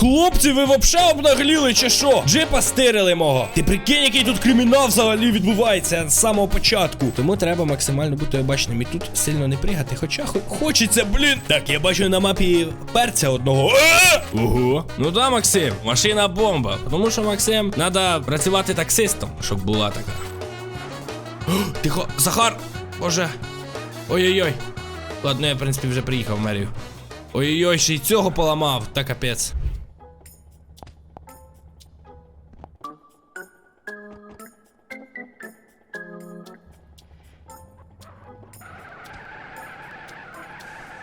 Хлопці, ви вообще обнагліли чи що? Джипа стирили мого. Ти прикинь, який тут кримінал взагалі відбувається з самого початку. Тому треба максимально бути обачним і тут сильно не пригати. Хоча хо- хочеться, блін. Так, я бачу на мапі перця одного. Е! Ого. Ну да, Максим, машина бомба. Тому що Максим треба працювати таксистом, щоб була така. Тихо, Захар! Боже. Ой-ой-ой. Ладно, я, в принципі, вже приїхав в мерію. Ой-ой-ой, ще й цього поламав, та капець.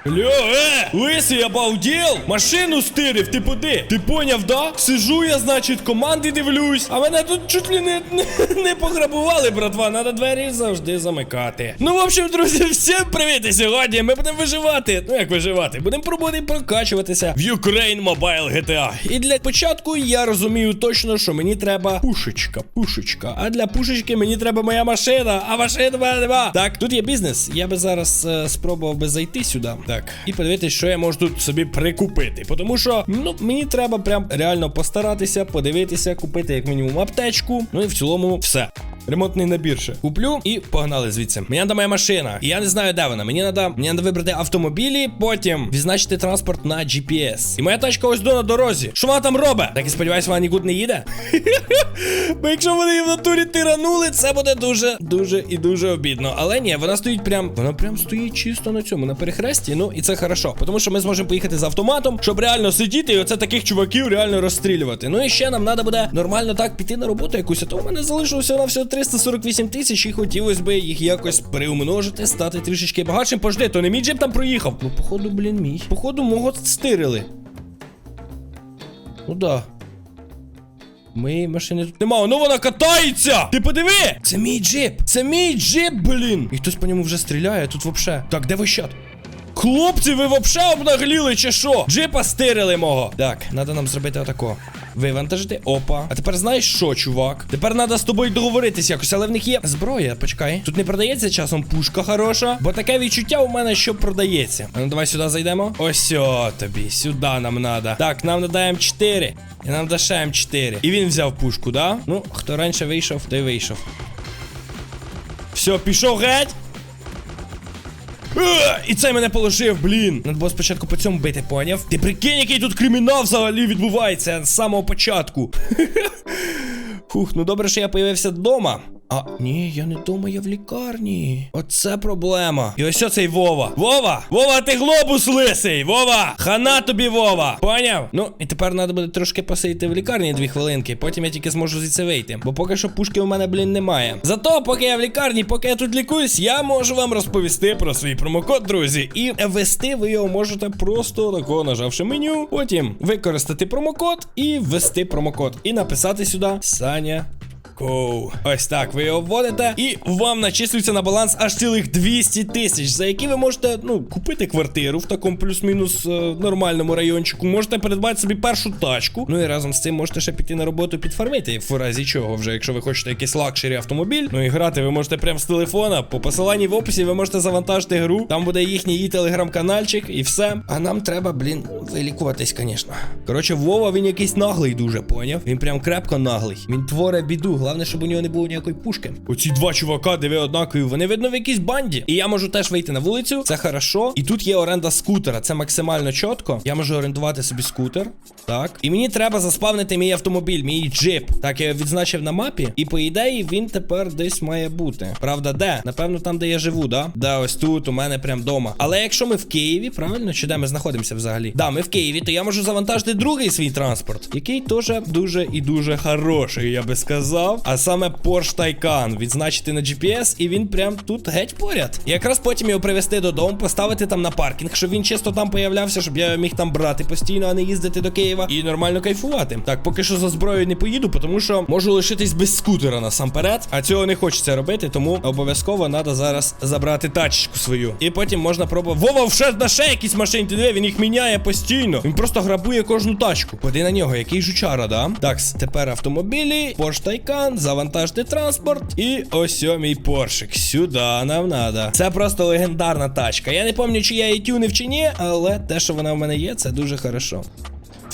Алло, е! Лисий обалдел! Машину стирив, ти поди! Ти поняв, да? Сижу я, значить, команди дивлюсь, а мене тут чуть ли не, не, не пограбували, братва. Надо двері завжди замикати. Ну, в общем, друзі, всім привіт! І сьогодні ми будемо виживати. Ну як виживати? Будемо пробувати прокачуватися в Ukraine Mobile GTA. І для початку я розумію точно, що мені треба пушечка, пушечка. А для пушечки мені треба моя машина, а машина мене нема. Так, тут є бізнес. Я би зараз е, спробував би зайти сюди. Так, і подивитись, що я можу тут собі прикупити. Тому що, ну, мені треба прям реально постаратися, подивитися, купити як мінімум аптечку. Ну і в цілому все. Ремонтний набір ще. Куплю і погнали звідси. Мені треба моя машина. І я не знаю, де вона. Мені треба мені треба вибрати автомобілі, потім відзначити транспорт на GPS. І моя тачка ось до на дорозі. Що вона там робить? Так і сподіваюся, вона нікуди не їде. Бо якщо вони її в натурі тиранули, це буде дуже, дуже і дуже обідно. Але ні, вона стоїть прям. Вона прям стоїть чисто на цьому, на перехресті. Ну і це хорошо. Тому що ми зможемо поїхати з автоматом, щоб реально сидіти і оце таких чуваків реально розстрілювати. Ну і ще нам треба буде нормально так піти на роботу якусь. А то у мене залишилося на всього 348 тисяч, і хотілося б їх якось приумножити, стати трішечки багатшим. Пожди, то не мій джип там проїхав. Ну, походу, блін, мій. Походу, мого стирили. Ну да. Моєї машини тут нема, ну вона катається! Ти подиви! Це мій джип! Це мій джип, блін! І хтось по ньому вже стріляє тут вообще. Так, де вищат? Хлопці, ви вообще обнагліли чи що? Джипа стирили мого. Так, треба нам зробити отако. Вивантажити. Опа. А тепер знаєш що, чувак? Тепер треба з тобою договоритись якось, але в них є зброя. Почекай. Тут не продається часом пушка хороша, бо таке відчуття у мене, що продається. Ну давай сюди зайдемо. Ось о тобі. Сюди нам треба. Так, нам надо М4. І нам даше М4. І він взяв пушку, да? Ну, хто раніше вийшов, той вийшов. Все, пішов геть. І цей мене положив, блін. Надо було спочатку по цьому бити, поняв? Ти прикинь, який тут кримінал взагалі відбувається з самого початку. Фух, ну добре, що я появився вдома. А, ні, я не вдома, я в лікарні. Оце проблема. І ось цей Вова. Вова! Вова, ти глобус лисий! Вова! Хана тобі, Вова! Поняв? Ну, і тепер треба буде трошки посидіти в лікарні дві хвилинки. Потім я тільки зможу звідси вийти. Бо поки що пушки у мене, блін, немає. Зато, поки я в лікарні, поки я тут лікуюсь, я можу вам розповісти про свій промокод, друзі. І ввести ви його можете просто тако нажавши меню. Потім використати промокод і ввести промокод. І написати сюди Саня Коу. Ось так, ви його вводите, і вам начислюється на баланс аж цілих 200 тисяч, за які ви можете ну, купити квартиру в такому плюс-мінус е, нормальному райончику. Можете придбати собі першу тачку. Ну і разом з цим можете ще піти на роботу підфармити, в разі чого, вже якщо ви хочете якийсь лакшері автомобіль. Ну і грати ви можете прямо з телефона. По посиланні в описі ви можете завантажити гру. Там буде їхній і телеграм-канальчик, і все. А нам треба, блін, вилікуватись, звісно. Коротше, Вова він якийсь наглий дуже, поняв? Він прям крепко наглий. Він творе біду. Головне, щоб у нього не було ніякої пушки. Оці два чувака, диви однакові, вони видно в якійсь банді. І я можу теж вийти на вулицю. Це хорошо. І тут є оренда скутера. Це максимально чітко. Я можу орендувати собі скутер. Так. І мені треба заспавнити мій автомобіль, мій джип. Так, я відзначив на мапі. І по ідеї він тепер десь має бути. Правда, де? Напевно, там, де я живу, да? Да, ось тут, у мене прям дома. Але якщо ми в Києві, правильно? Чи де ми знаходимося взагалі? Да, ми в Києві, то я можу завантажити другий свій транспорт, який теж дуже і дуже хороший, я би сказав. А саме Porsche Taycan відзначити на GPS, і він прям тут геть поряд. І якраз потім його привезти додому, поставити там на паркінг, щоб він чисто там появлявся, щоб я міг там брати постійно, а не їздити до Києва і нормально кайфувати. Так, поки що за зброєю не поїду, тому що можу лишитись без скутера насамперед. А цього не хочеться робити, тому обов'язково треба зараз забрати тачечку свою. І потім можна пробувати. Вова вже на ще якісь машини, ти він їх міняє постійно. Він просто грабує кожну тачку. Поди на нього, який жучара, да? Так, тепер автомобілі, Porsche Taycan, завантажте транспорт. І ось мій поршик. Сюди нам надо. Це просто легендарна тачка. Я не пам'ятаю, чи я її тюнив чи ні, але те, що вона в мене є, це дуже хорошо.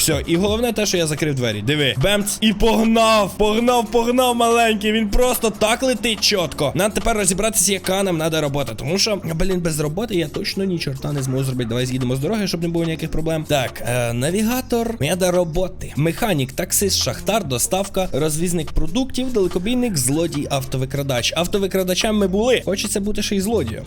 Все, і головне те, що я закрив двері. Диви. Бемц. І погнав, погнав, погнав маленький. Він просто так летить чітко. Нам тепер розібратися, яка нам треба робота. Тому що, блін, без роботи я точно ні чорта не зможу зробити. Давай з'їдемо з дороги, щоб не було ніяких проблем. Так, е, навігатор, меда роботи. Механік, таксист, шахтар, доставка, розвізник продуктів, далекобійник, злодій, автовикрадач. Автовикрадачем ми були. Хочеться бути ще й злодієм.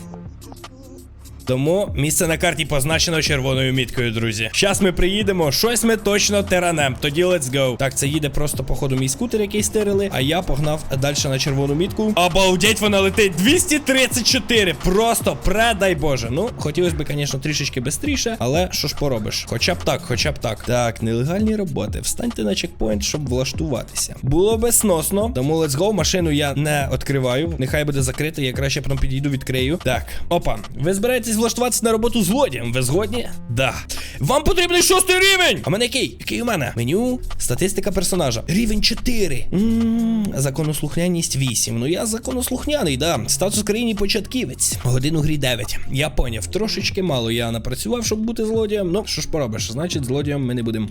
Тому місце на карті позначено червоною міткою, друзі. Щас ми приїдемо, щось ми точно теранем. Тоді let's go. Так, це їде просто, походу, мій скутер, який стирили, а я погнав далі на червону мітку. Обалдеть, вона летить 234. Просто предай Боже. Ну, хотілося б, звісно, трішечки швидше, але що ж поробиш? Хоча б так, хоча б так. Так, нелегальні роботи. Встаньте на чекпоінт, щоб влаштуватися. Було би сносно, тому let's go. Машину я не відкриваю. Нехай буде закрито, я краще потім підійду, відкрию. Так, опа. Ви збираєтесь влаштуватися на роботу злодієм. Ви згодні? Да. Вам потрібний шостий рівень! А мене який? Який у мене? Меню, статистика персонажа. Рівень 4. Ммм, законослухняність 8. Ну я законослухняний, да. Статус країні початківець. Годину грі 9. Я поняв, трошечки мало я напрацював, щоб бути злодієм. Ну, що ж поробиш, значить, злодієм ми не будемо.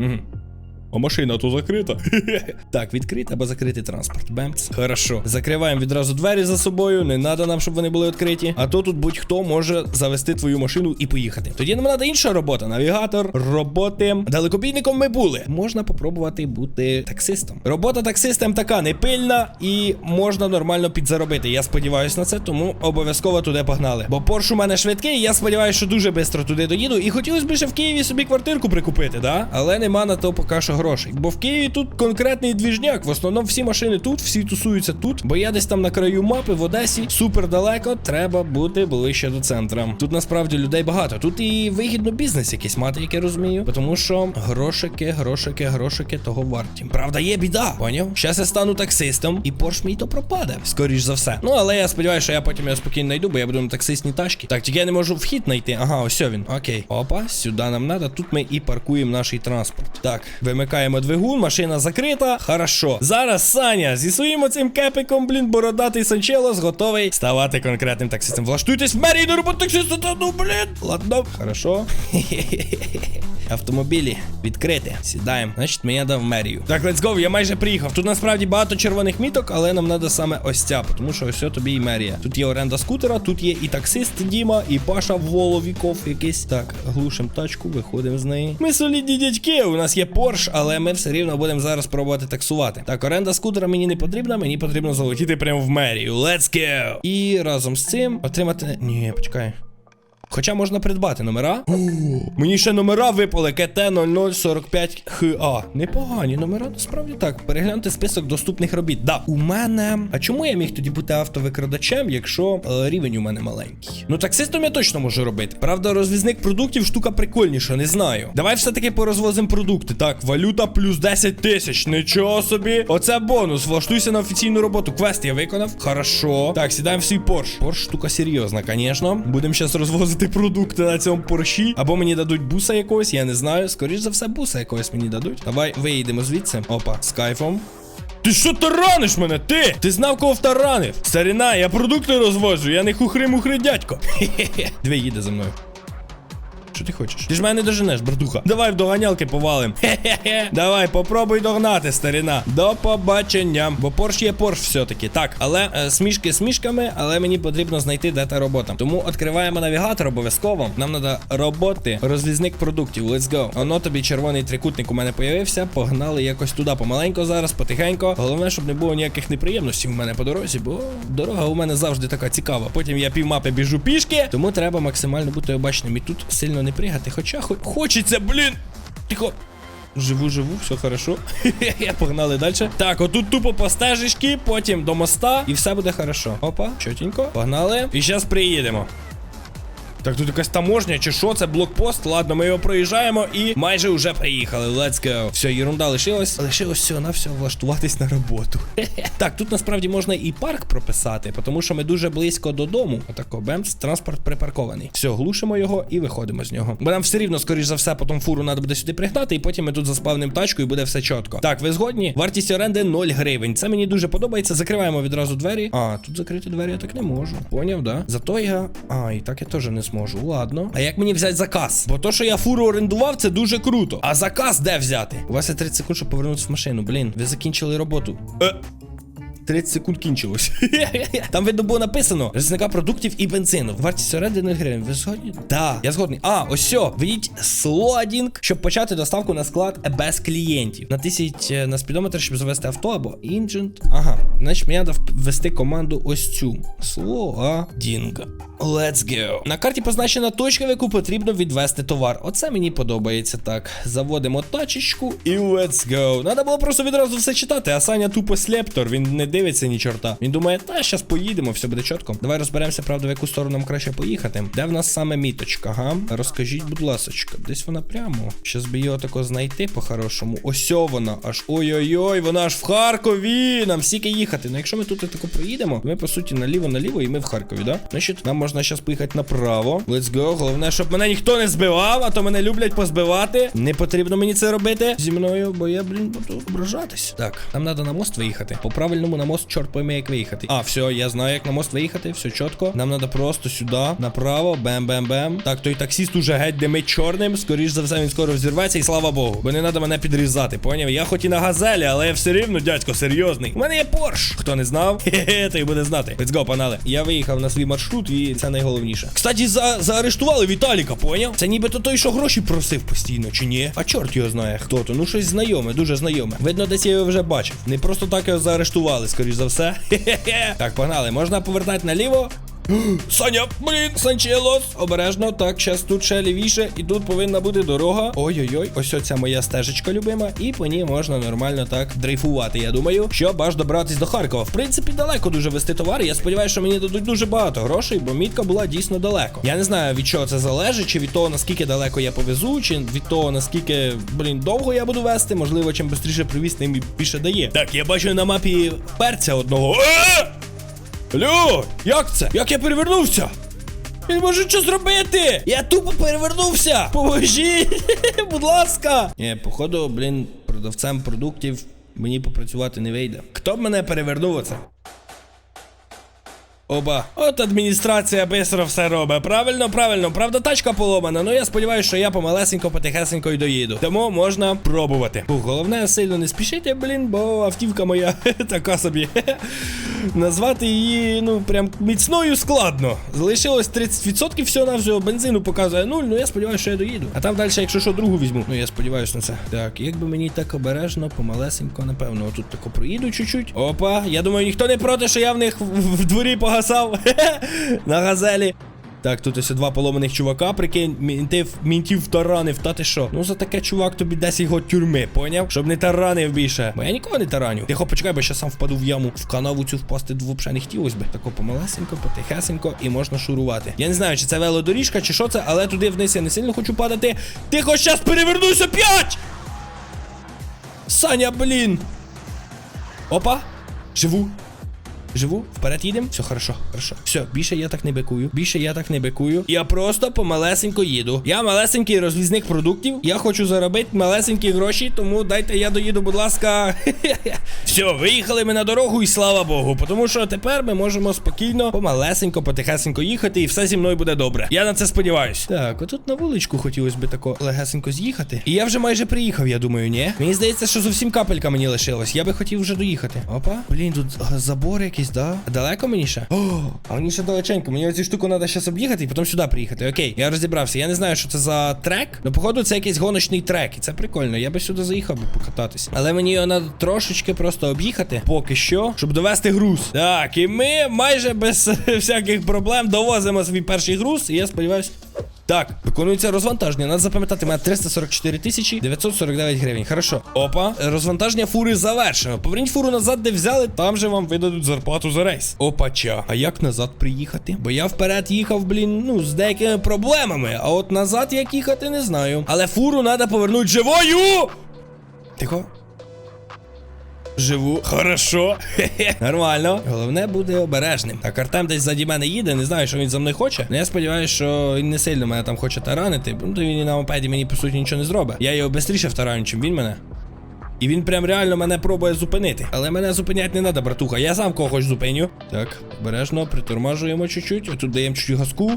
Угу. А машина то закрита. так, відкрити або закрити транспорт. Бемц. Хорошо. Закриваємо відразу двері за собою. Не треба нам, щоб вони були відкриті. А то тут будь-хто може завести твою машину і поїхати. Тоді нам треба інша робота. Навігатор, роботи. Далекобійником ми були. Можна попробувати бути таксистом. Робота таксистом така непильна і можна нормально підзаробити. Я сподіваюся на це, тому обов'язково туди погнали. Бо Порш у мене швидкий, я сподіваюся, що дуже швидко туди доїду. І хотілося б ще в Києві собі квартирку прикупити, да? Але нема на то поки що грошей. Бо в Києві тут конкретний двіжняк. В основному всі машини тут, всі тусуються тут. Бо я десь там на краю мапи в Одесі, супер далеко, треба бути ближче до центра. Тут насправді людей багато. Тут і вигідно бізнес якийсь мати, як я розумію. Тому що грошики, грошики, грошики того варті. Правда, є біда, поняв? Щас я стану таксистом, і Порш мій то пропаде. Скоріш за все. Ну але я сподіваюся, що я потім його спокійно знайду, бо я буду на таксистній тачці. Так, тільки я не можу вхід знайти. Ага, ось він. Окей. Опа, сюди нам треба. Тут ми і паркуємо наш транспорт. Так, вимикаємо двигун, машина закрита. Хорошо. Зараз Саня зі своїм оцим кепиком, блін, бородатий Санчелос готовий ставати конкретним таксистом. Влаштуйтесь в мерії до роботи таксиста, та ну, блін. Ладно, хорошо. Автомобілі відкрити. Сідаємо. Значить, мені треба в мерію. Так, let's go, я майже приїхав. Тут насправді багато червоних міток, але нам треба саме ось ця, тому що ось тобі і мерія. Тут є оренда скутера, тут є і таксист Діма, і Паша Воловіков якийсь. Так, глушимо тачку, виходимо з неї. Ми солідні дядьки, у нас є Порш, але ми все рівно будемо зараз пробувати таксувати. Так, оренда скутера мені не потрібна, мені потрібно залетіти прямо в мерію. Let's go! І разом з цим отримати. Ні, почекай. Хоча можна придбати номера. О, мені ще номера випали КТ 0045 ХА. Непогані номера, насправді так. Переглянути список доступних робіт. Да, у мене. А чому я міг тоді бути автовикрадачем, якщо е, рівень у мене маленький? Ну, таксистом я точно можу робити. Правда, розвізник продуктів штука прикольніша, не знаю. Давай все-таки порозвозимо продукти. Так, валюта плюс 10 тисяч. Нічого собі. Оце бонус. Влаштуйся на офіційну роботу. Квест я виконав. Хорошо. Так, сідаємо в свій Порш. Порш штука серйозна, звісно. Будемо зараз розвозити продукти на цьому порші. Або мені дадуть буса якогось, я не знаю. Скоріш за все, буса якогось мені дадуть. Давай виїдемо звідси. Опа, з кайфом. Ти що тараниш мене? Ти? Ти знав, кого таранив? Старіна, я продукти розвожу, я не хухри-мухри дядько. Дві їде за мною. Що ти хочеш? Ти ж мене не доженеш, братуха. Давай в доганялки повалим. Хе-хе-хе. Давай, попробуй догнати, старіна. До побачення. Бо Порш є Порш все-таки. Так, але е, смішки смішками, але мені потрібно знайти, де та робота. Тому відкриваємо навігатор обов'язково. Нам треба роботи, розвізник продуктів. Let's go. Оно тобі червоний трикутник у мене появився. Погнали якось туди помаленько зараз, потихенько. Головне, щоб не було ніяких неприємностей у мене по дорозі, бо дорога у мене завжди така цікава. Потім я півмапи біжу пішки, тому треба максимально бути обачним. І тут сильно не пригати. Хоча хо- хочеться, блін. Тихо. Живу, живу, все хорошо. Я погнали далі. Так, отут тупо по стежечки, потім до моста, і все буде хорошо. Опа, чотенько. Погнали. І зараз приїдемо. Так, тут якась таможня, чи що, це блокпост. Ладно, ми його проїжджаємо і майже вже приїхали. Let's go. Все, ерунда лишилась. Лишилось все на все влаштуватись на роботу. так, тут насправді можна і парк прописати, тому що ми дуже близько додому. Отако, бемс, транспорт припаркований. Все, глушимо його і виходимо з нього. Бо нам все рівно, скоріш за все, потім фуру треба буде сюди пригнати, і потім ми тут заспавнимо тачку і буде все чітко. Так, ви згодні? Вартість оренди 0 гривень. Це мені дуже подобається. Закриваємо відразу двері. А, тут закрити двері я так не можу. Поняв, да? Зато я. А, і так я теж не зможу. зможу, ладно. А як мені взяти заказ? Бо то, що я фуру орендував, це дуже круто. А заказ де взяти? У вас є 30 секунд, щоб повернутися в машину. Блін, ви закінчили роботу. Е. 30 секунд кінчилось. Там видно було написано різника продуктів і бензину. Вартість 0 гривень. Ви згодні? Так, я згодний. А, ось все. Введіть слодінг, щоб почати доставку на склад без клієнтів. Натисніть е, на спідометр, щоб завести авто або інжент. Ага. Значить, мені треба ввести команду ось цю. Слоадінг. Let's go. На карті позначена точка, в яку потрібно відвести товар. Оце мені подобається так. Заводимо тачечку і let's go. Надо було просто відразу все читати, а Саня тупо слептор, він не дивиться ні чорта. Він думає, та щас поїдемо, все буде чітко. Давай розберемося, правда, в яку сторону нам краще поїхати. Де в нас саме міточка, га? Розкажіть, будь ласочка, десь вона прямо. Щас би його тако знайти по-хорошому. Ось вона, аж ой-ой-ой, вона аж в Харкові. Нам стільки їхати. Ну якщо ми тут тако проїдемо, ми по суті наліво-наліво і ми в Харкові, да? Значить, нам можна зараз поїхати направо. Let's go. Головне, щоб мене ніхто не збивав, а то мене люблять позбивати. Не потрібно мені це робити зі мною, бо я, блін, буду ображатись. Так, нам треба на мост виїхати. По правильному на мост, чорт пойме, як виїхати. А, все, я знаю, як на мост виїхати, все чітко. Нам треба просто сюди, направо, бем-бем-бем. Так, той таксіст уже геть димить чорним. Скоріш за все, він скоро взірветься, і слава Богу. Бо не треба мене підрізати, поняв? Я хоч і на газелі, але я все рівно, дядько, серйозний. У мене є Порш. Хто не знав? Хе-хе, той буде знати. Let's go, панали. Я виїхав на свій маршрут, і це найголовніше. Кстати, за заарештували Віталіка, поняв? Це нібито той, що гроші просив постійно, чи ні? А чорт його знає, хто то. Ну щось знайоме, дуже знайоме. Видно, десь я його вже бачив. Не просто так його заарештували, скоріш за все. Так, погнали, можна повертати наліво. Саня, блін, Санчелос. Обережно, так, щас тут ще лівіше, і тут повинна бути дорога. Ой-ой-ой, ось оця моя стежечка любима, і по ній можна нормально так дрейфувати. Я думаю, щоб аж добратись до Харкова. В принципі, далеко дуже вести товар. Я сподіваюся, що мені дадуть дуже багато грошей, бо мітка була дійсно далеко. Я не знаю від чого це залежить, чи від того наскільки далеко я повезу, чи від того наскільки, блін, довго я буду вести. Можливо, чим швидше привіз, тим більше дає. Так, я бачу на мапі перця одного. Алло, як це? Як я перевернувся? Я не можу що зробити! Я тупо перевернувся! Поможіть! Будь ласка! Ні, походу, блін, продавцем продуктів мені попрацювати не вийде. Хто б мене перевернув оце? Оба. От адміністрація бистро все робить. Правильно, правильно. Правда, тачка поломана. Ну я сподіваюся, що я помалесенько, потихесенько й доїду. Тому можна пробувати. Фух, головне, сильно не спішити, блін, бо автівка моя така собі. Назвати її, ну, прям міцною складно. Залишилось 30% всього на всього. Бензину показує 0, ну я сподіваюся, що я доїду. А там далі, якщо що, другу візьму. Ну я сподіваюся на це. Так, якби мені так обережно, помалесенько, напевно. Отут тако проїду чуть-чуть. Опа, я думаю, ніхто не проти, що я в них в, дворі погасав. на газелі. Так, тут ось два поломаних чувака, прикинь, мінтів, мінтів таранив, та ти що? Ну за таке чувак тобі 10 год тюрми, поняв? Щоб не таранив більше. Бо я нікого не тараню. Тихо, почекай, бо ще сам впаду в яму. В канаву цю впасти взагалі не хотілося би. Тако помалесенько, потихесенько і можна шурувати. Я не знаю, чи це велодоріжка, чи що це, але туди вниз я не сильно хочу падати. Тихо, щас перевернуся п'ять! Саня, блін! Опа! Живу. Живу, вперед їдемо. Все хорошо, хорошо. Все, більше я так не бикую. Більше я так не бикую. Я просто помалесенько їду. Я малесенький розвізник продуктів. Я хочу заробити малесенькі гроші, тому дайте я доїду, будь ласка. Все, виїхали ми на дорогу, і слава Богу. Тому що тепер ми можемо спокійно, помалесенько, потихесенько їхати, і все зі мною буде добре. Я на це сподіваюсь. Так, отут на вуличку хотілося би тако легесенько з'їхати. І я вже майже приїхав, я думаю, ні? Мені здається, що зовсім капелька мені лишилась. Я би хотів вже доїхати. Опа. Блін, тут а, забор якийсь, да? Далеко мені ще? О, а мені ще далеченько. Мені оцю штуку треба зараз об'їхати і потім сюди приїхати. Окей, я розібрався. Я не знаю, що це за трек. Ну, походу, це якийсь гоночний трек. І це прикольно. Я би сюди заїхав би покататись. Але мені його треба трошечки просто об'їхати. Поки що, щоб довести груз. Так, і ми майже без всяких проблем довозимо свій перший груз. І я сподіваюся. Так, виконується розвантаження. Надо запам'ятати, мене 344 тисячі 949 гривень. Хорошо. Опа, розвантаження фури завершено. Поверніть фуру назад, де взяли, там же вам видадуть зарплату за рейс. Опача. А як назад приїхати? Бо я вперед їхав, блін, ну, з деякими проблемами. А от назад як їхати, не знаю. Але фуру треба повернути живою. Тихо. Живу, хорошо. Нормально. Головне буде обережним. Так, Артем десь заді мене їде, не знаю, що він за мною хоче. Але я сподіваюся, що він не сильно мене там хоче таранити. Ну, то він і на мопеді мені по суті нічого не зробить. Я його швидше втараню, чим він мене. І він прям реально мене пробує зупинити. Але мене зупиняти не треба, братуха. Я сам кого хоч зупиню. Так, обережно, притормажуємо чуть-чуть. Отут даємо чуть-чуть газку.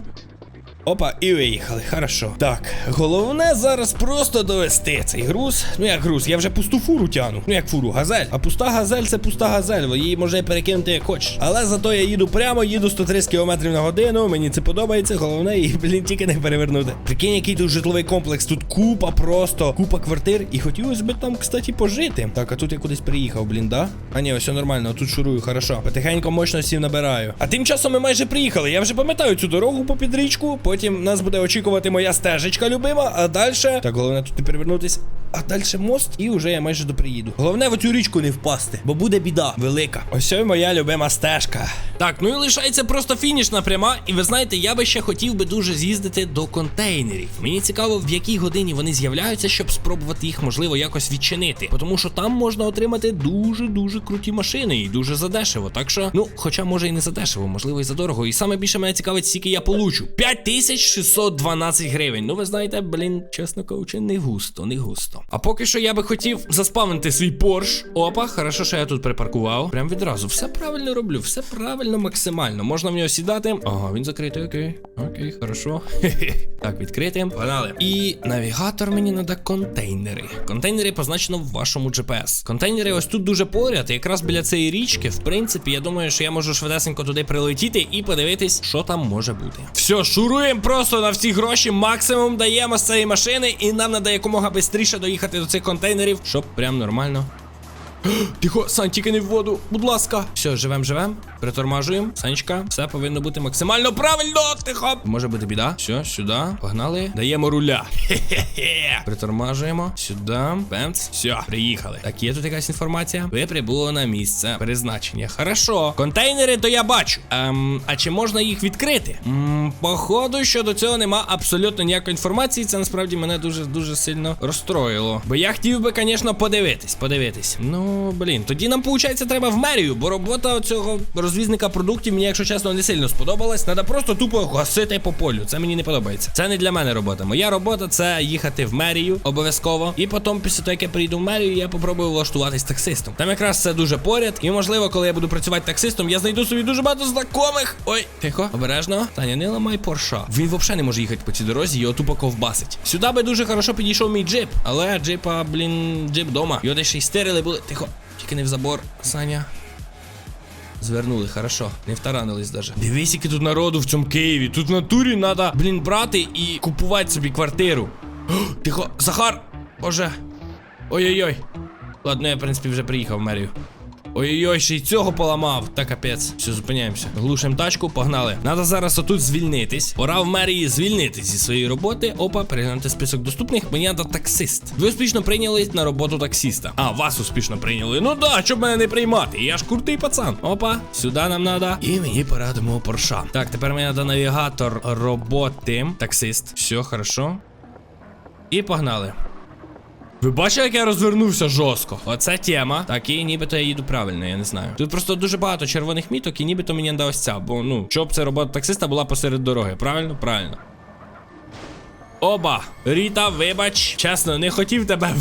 Опа, і виїхали, хорошо. Так, головне зараз просто довести цей груз. Ну як груз, я вже пусту фуру тяну. Ну як фуру, газель. А пуста газель це пуста газель. Її можна перекинути як хочеш. Але зато я їду прямо, їду 130 км на годину. Мені це подобається. Головне, її, блін, тільки не перевернути. Прикинь, який тут житловий комплекс. Тут купа просто, купа квартир. І хотілося б там, кстати, пожити. Так, а тут я кудись приїхав, блін, да? А ні, все нормально, тут шурую, хорошо. Потихеньку мощності набираю. А тим часом ми майже приїхали. Я вже пам'ятаю цю дорогу по підрічку. Потім нас буде очікувати моя стежечка любима, а далі. Так, головне тут не перевернутися. А далі мост, і вже я майже доприїду. Головне в оцю річку не впасти, бо буде біда велика. Ось і моя любима стежка. Так, ну і лишається просто фінішна пряма. І ви знаєте, я би ще хотів би дуже з'їздити до контейнерів. Мені цікаво, в якій годині вони з'являються, щоб спробувати їх можливо якось відчинити. Тому що там можна отримати дуже дуже круті машини і дуже задешево. Так що, ну, хоча може і не задешево, можливо, і задорого. І саме більше мене цікавить, скільки я получу. 5612 гривень. Ну, ви знаєте, блін, чесно кажучи, не густо, не густо. А поки що я би хотів заспавнити свій Порш. Опа, хорошо, що я тут припаркував. Прям відразу. Все правильно роблю, все правильно, максимально. Можна в нього сідати. Ага, він закритий, окей. Окей, хорошо. Так, відкрити. Погнали. І навігатор мені надо контейнери. Контейнери позначено в вашому GPS. Контейнери ось тут дуже поряд, якраз біля цієї річки. В принципі, я думаю, що я можу швидесенько туди прилетіти і подивитись, що там може бути. Все, шуруємо просто на всі гроші, максимум даємо з цієї машини, і нам треба якомога швидше доїхати до цих контейнерів, щоб прям нормально. Тихо, Сань, тільки не в воду, будь ласка. Все, живем, живем. Притормажуємо. Санечка, все повинно бути максимально правильно. Тихо. Може бути біда. Все, сюди. Погнали. Даємо руля. Хе-хе-хе. Притормажуємо. Сюди. Бемц. Все, приїхали. Так, є тут якась інформація. Ви прибули на місце призначення. Хорошо. Контейнери то я бачу. Ем, а чи можна їх відкрити? М, походу, що до цього нема абсолютно ніякої інформації. Це насправді мене дуже дуже сильно розстроїло. Бо я хотів би, звісно, подивитись. Подивитись. Ну, блін, тоді нам, виходить, треба в мерію, бо робота цього розвізника продуктів мені, якщо чесно, не сильно сподобалась. Треба просто тупо гасити по полю. Це мені не подобається. Це не для мене робота. Моя робота це їхати в мерію обов'язково. І потім, після того, як я прийду в мерію, я попробую влаштуватись таксистом. Там якраз це дуже поряд. І можливо, коли я буду працювати таксистом, я знайду собі дуже багато знайомих. Ой, тихо, обережно. Таня, не ламай порша. Він взагалі не може їхати по цій дорозі, його тупо ковбасить. Сюди би дуже хорошо підійшов мій джип, але джипа, блін, джип дома. Його десь ще й стирили були. Тихо, тільки забор, Саня. Звернули, хорошо, не втаранились даже. Дивись, який тут народу в цьому Києві. Тут в натурі треба, блін, брати і купувати собі квартиру. О, тихо, Захар! Боже. Ой-ой-ой. Ладно, я, в принципі, вже приїхав в мерію. Ой-ой-ой, ще й цього поламав. Та капець. Все, зупиняємося. Глушимо тачку, погнали. Надо зараз отут звільнитись. Пора в мерії звільнитись зі своєї роботи. Опа, переглянути список доступних. Мені треба таксист. Ви успішно прийняли на роботу таксіста. А, вас успішно прийняли. Ну да, щоб мене не приймати. Я ж крутий пацан. Опа, сюди нам надо. І мені пора до мого порша. Так, тепер мені треба навігатор роботи. Таксист. Все, хорошо. І погнали. Ви бачили, як я розвернувся жорстко? Оце тема. Так, і нібито я їду правильно, я не знаю. Тут просто дуже багато червоних міток, і нібито мені не ця, бо ну, щоб це робота таксиста була посеред дороги. Правильно? Правильно. Оба, Ріта, вибач, чесно, не хотів тебе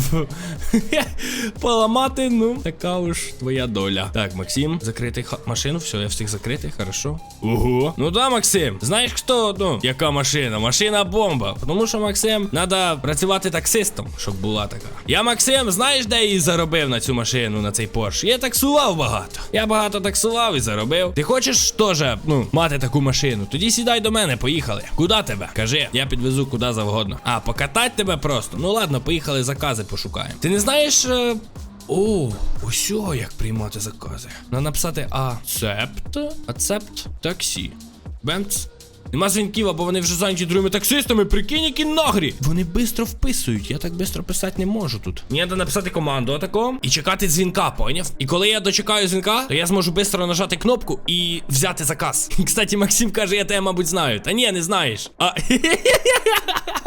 поламати. Ну, така уж твоя доля. Так, Максим, закрити машину. Все, я встиг закрити, хорошо. Ого. Ну да, Максим. Знаєш хто? Ну, яка машина? Машина бомба. Тому що Максим треба працювати таксистом, щоб була така. Я Максим, знаєш, де її заробив на цю машину, на цей Порш? Я таксував багато. Я багато таксував і заробив. Ти хочеш теж, ну, мати таку машину? Тоді сідай до мене, поїхали. Куди тебе? Кажи, я підвезу куди завгодно. А, покатать тебе просто. Ну ладно, поїхали, закази пошукаємо. Ти не знаєш. Е... О, ось як приймати закази. Надо написати ацепт, ацепт, таксі. Бемц. Нема дзвінків, або вони вже зайняті другими таксистами. Прикинь, які нагрі. Вони швидко вписують. Я так швидко писати не можу тут. Мені треба написати команду отако і чекати дзвінка, поняв? І коли я дочекаю дзвінка, то я зможу швидко нажати кнопку і взяти заказ. І, кстати, Максим каже, я тебе, мабуть, знаю. Та ні, не знаєш. А.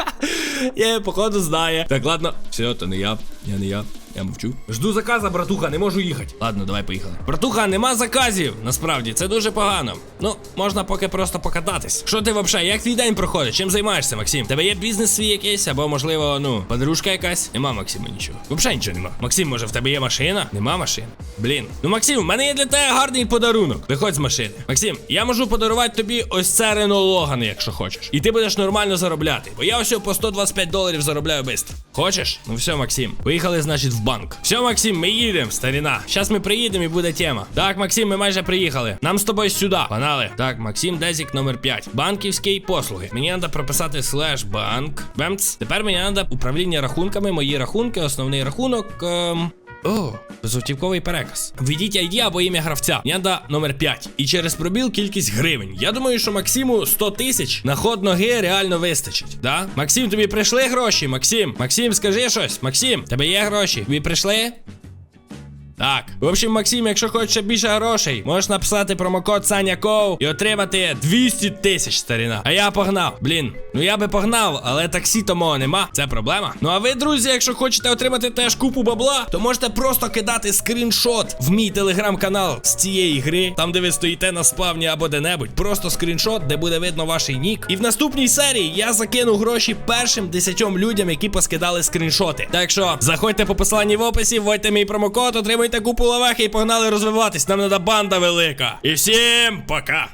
Я походу знаю. Так, ладно, все, то не я. Я не я. Я мовчу. Жду заказа, братуха, не можу їхати. Ладно, давай поїхали. Братуха, нема заказів. Насправді, це дуже погано. Ну, можна поки просто покататись. Що ти взагалі, як твій день проходить? Чим займаєшся, Максим? Тебе є бізнес свій якийсь, або, можливо, ну, подружка якась? Нема, Максима, нічого. Взагалі нічого нема. Максим, може, в тебе є машина? Нема машин. Блін. Ну, Максим, в мене є для тебе гарний подарунок. Виходь з машини. Максим, я можу подарувати тобі ось це Рено Логан, якщо хочеш. І ти будеш нормально заробляти. Бо я ось по 125 доларів заробляю швидко. Хочеш? Ну все, Максим. Поїхали, значить, в банк. Все, Максим, ми їдемо, старіна. Зараз ми приїдемо і буде тема. Так, Максим, ми майже приїхали. Нам з тобою сюди. Панали. Так, Максим, Дезік номер 5. Банківські послуги. Мені треба прописати слеш банк. Бемц. Тепер мені треба управління рахунками, мої рахунки, основний рахунок. Ем... О, безготівковий переказ. Введіть ID або ім'я гравця. Нянда номер 5. І через пробіл кількість гривень. Я думаю, що Максиму 100 тисяч на ход ноги реально вистачить. Да? Максим, тобі прийшли гроші? Максим, Максим, скажи щось. Максим, тебе є гроші? Тобі прийшли? Так, в общем, Максим, якщо хочеш більше грошей, можеш написати промокод Саня Коу і отримати 200 тисяч старіна. А я погнав. Блін, ну я би погнав, але таксі то мого нема. Це проблема. Ну а ви, друзі, якщо хочете отримати теж купу бабла, то можете просто кидати скріншот в мій телеграм-канал з цієї гри, там де ви стоїте на спавні або де-небудь. Просто скріншот, де буде видно ваш нік. І в наступній серії я закину гроші першим 10 людям, які поскидали скріншоти. Так що заходьте по посиланні в описі, вводьте мій промокод, отримуйте купу лавехи і погнали розвиватись. Нам треба банда велика. І всім пока!